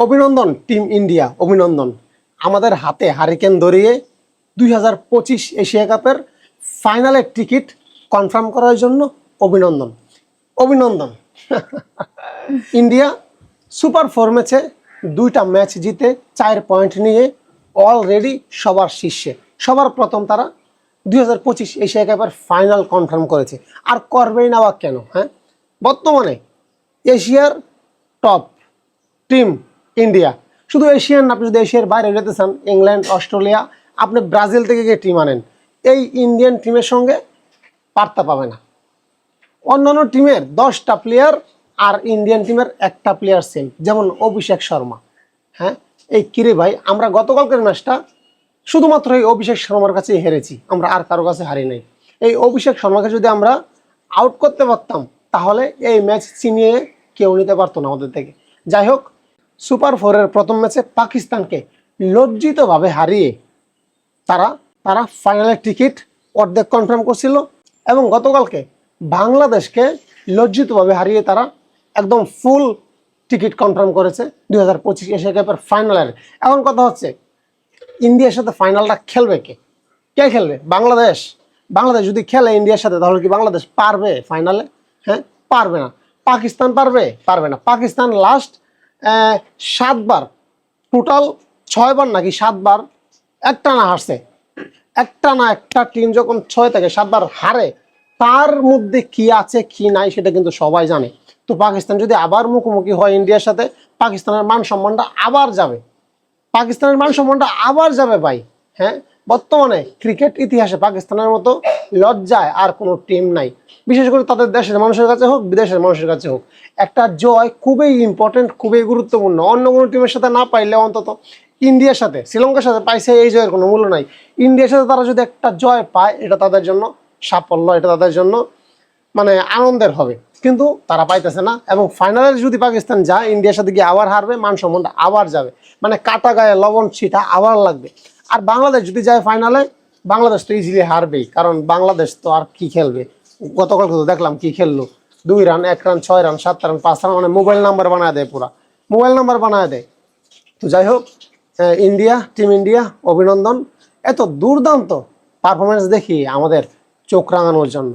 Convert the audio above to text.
অভিনন্দন team India অভিনন্দন। আমাদের হাতে হারিকেন ধরিয়ে দুই হাজার পঁচিশ এশিয়া কাপের ফাইনালের টিকিট কনফার্ম করার জন্য অভিনন্দন। অভিনন্দন। ইন্ডিয়া সুপার ফোর ম্যাচে দুইটা ম্যাচ জিতে চার পয়েন্ট নিয়ে অলরেডি সবার শীর্ষে। সবার প্রথম তারা দুই হাজার পঁচিশ এশিয়া কাপের ফাইনাল কনফার্ম করেছে। আর করবেই না বা কেন হ্যাঁ? বর্তমানে এশিয়ার টপ টিম ইন্ডিয়া। শুধু এশিয়ান, আপনি যদি এশিয়ার বাইরে যেতে চান, ইংল্যান্ড, অস্ট্রেলিয়া, আপনি ব্রাজিল থেকে গিয়ে টিম আনেন? এই ইন্ডিয়ান টিমের সঙ্গে পার্তা পাবে না। অন্যান্য টিমের দশটা প্লেয়ার আর ইন্ডিয়ান টিমের একটা প্লেয়ার সেম যেমন অভিষেক শর্মা। হ্যাঁ? এই কিরে ভাই? আমরা গতকালকের ম্যাচটা শুধুমাত্র এই অভিষেক শর্মার কাছে হেরেছি। আমরা আর কারও কাছে হারি নাই। এই অভিষেক শর্মাকে যদি আমরা আউট করতে পারতাম, তাহলে এই ম্যাচ চিনিয়ে কেউ নিতে পারতো না আমাদের থেকে। যাই হোক সুপার ফোরের প্রথম ম্যাচে পাকিস্তানকে লজ্জিতভাবে হারিয়ে তারা তারা ফাইনালের টিকিট অর্ধেক কনফার্ম করছিল এবং গতকালকে বাংলাদেশকে লজ্জিতভাবে হারিয়ে তারা একদম ফুল টিকিট কনফার্ম করেছে দুই হাজার পঁচিশ এশিয়া কাপের ফাইনালের। এখন কথা হচ্ছে, ইন্ডিয়ার সাথে ফাইনালটা খেলবে কে? কে খেলবে? বাংলাদেশ। বাংলাদেশ যদি খেলে ইন্ডিয়ার সাথে, তাহলে কি বাংলাদেশ পারবে ফাইনালে? হ্যাঁ পারবে না। পাকিস্তান পারবে? পারবে না। পাকিস্তান লাস্ট সাতবার টোটাল ছয়বার নাকি সাতবার একটা না হারছে। একটা না একটা টিম যখন ছয় থেকে সাতবার হারে, তার মধ্যে কি আছে, কি নাই সেটা কিন্তু সবাই জানে। তো পাকিস্তান যদি আবার মুখোমুখি হয় ইন্ডিয়ার সাথে, পাকিস্তানের মান সম্মানটা আবার যাবে। পাকিস্তানের মান সম্মানটা আবার যাবে ভাই হ্যাঁ? বর্তমানে ক্রিকেট ইতিহাসে পাকিস্তানের মতো লজ্জায় আর কোনো টিম নাই। বিশেষ করে তাদের দেশের মানুষের কাছে হোক, বিদেশের মানুষের কাছে হোক। একটা জয় খুবই ইম্পর্টেন্ট খুবই গুরুত্বপূর্ণ। অন্য কোনো টিমের সাথে না পাইলে অন্তত ইন্ডিয়ার সাথে, শ্রীলঙ্কার সাথে পাইছে এই জয়ের কোনো মূল্য নাই। ইন্ডিয়ার সাথে তারা যদি একটা জয় পায়, এটা তাদের জন্য সাফল্য, এটা তাদের জন্য মানে আনন্দের হবে। কিন্তু তারা পাইতেছে না এবং ফাইনালে যদি পাকিস্তান যায়, ইন্ডিয়ার সাথে গিয়ে আবার হারবে মান সম্মানটা আবার যাবে। মানে কাটা গায়ে লবণ, ছিটা আবার লাগবে। আর বাংলাদেশ যদি যায় ফাইনালে বাংলাদেশ তো ইজিলি হারবেই, কারণ বাংলাদেশ তো আর কি খেলবে? গতকাল তো দেখলাম কি খেললো? দুই রান এক রান ছয় রান সাত রান পাঁচ রান মানে মোবাইল নাম্বার বানায় দেয় পুরা। মোবাইল নাম্বার বানায় দেয়। তো যাই হোক ইন্ডিয়া টিম ইন্ডিয়া অভিনন্দন। এত দুর্দান্ত পারফরমেন্স দেখি আমাদের চোখ রাঙানোর জন্য।